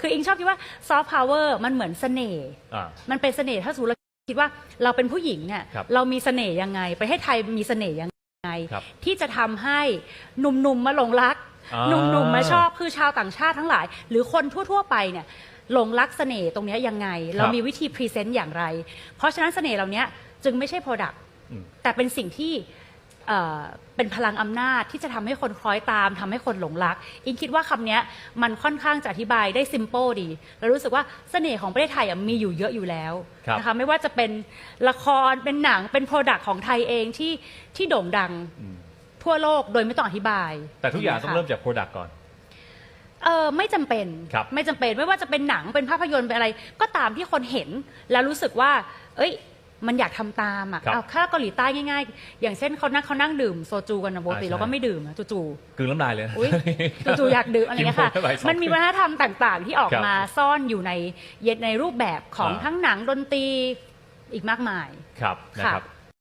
คืออิงชอบคิดว่าซอฟต์พาวเวอร์มันเหมือนเสน่ห์อ่า มันเป็นเสน่ห์ถ้าสมมติเราคิดว่าเราเป็นผู้หญิงเนี่ยครับเรามีเสน่ห์ยังไง ประเทศไทยมีเสน่ห์ยังไง ครับที่จะทำให้หนุ่มๆมาหลงรักอ่า หนุ่มๆมาชอบคือชาวต่างชาติทั้งหลาย หรือคนทั่วๆไปเนี่ยหลงรักเสน่ห์ตรงเนี้ยยังไง เรามีวิธีพรีเซนต์อย่างไร เพราะฉะนั้นเสน่ห์เหล่านี้จึงไม่ใช่โปรดักอืม แต่เป็นสิ่งที่ เอ่อเป็นพลังอำนาจที่จะทำให้คนคล้อยตามทำให้คนหลงรัก อิงคิดว่าคำเนี้ยมันค่อนข้างจะอธิบายได้ซิม p ป e ดี แล้วรู้สึกว่าเสน่ห์ของประเทศไทยอะมีอยู่เยอะอยู่แล้วครับนะคะไม่ว่าจะเป็นละครเป็นหนังเป็นโปรดักของไทยเองที่ที่โด่งดังอืมทั่วโลกโดยไม่ต้องอธิบาย แต่ทุกอย่างต้องนะคะเริ่มจาก Product ก่อนเออไม่จำเป็นครับไม่จำเป็นไม่ว่าจะเป็นหนังเป็นภาพยนตร์เป็นอะไร ก็ตามที่คนเห็นแล้วรู้สึกว่า เอ้ย มันอยากทำตามอะครับเอาถ้าเกาหลีใต้ง่ายๆ อย่างเช่นเขานั่งเขานั่งดื่มโซจูกันนะปกติอ่าใช่ เราก็ไม่ดื่มอะจู่กลืนน้ำลายเลยนะ ๆอุ้ยจู่ๆอยากดื่มอะไรเงี้ยค่ะ กินไปสองมันมีวัฒนธรรมต่างๆ ที่ออกครับมาซ่อนอยู่ในเย็นในรูปแบบของอ่า ทั้งหนังดนตรีอีกมากมาย ครับนะค่ะครับ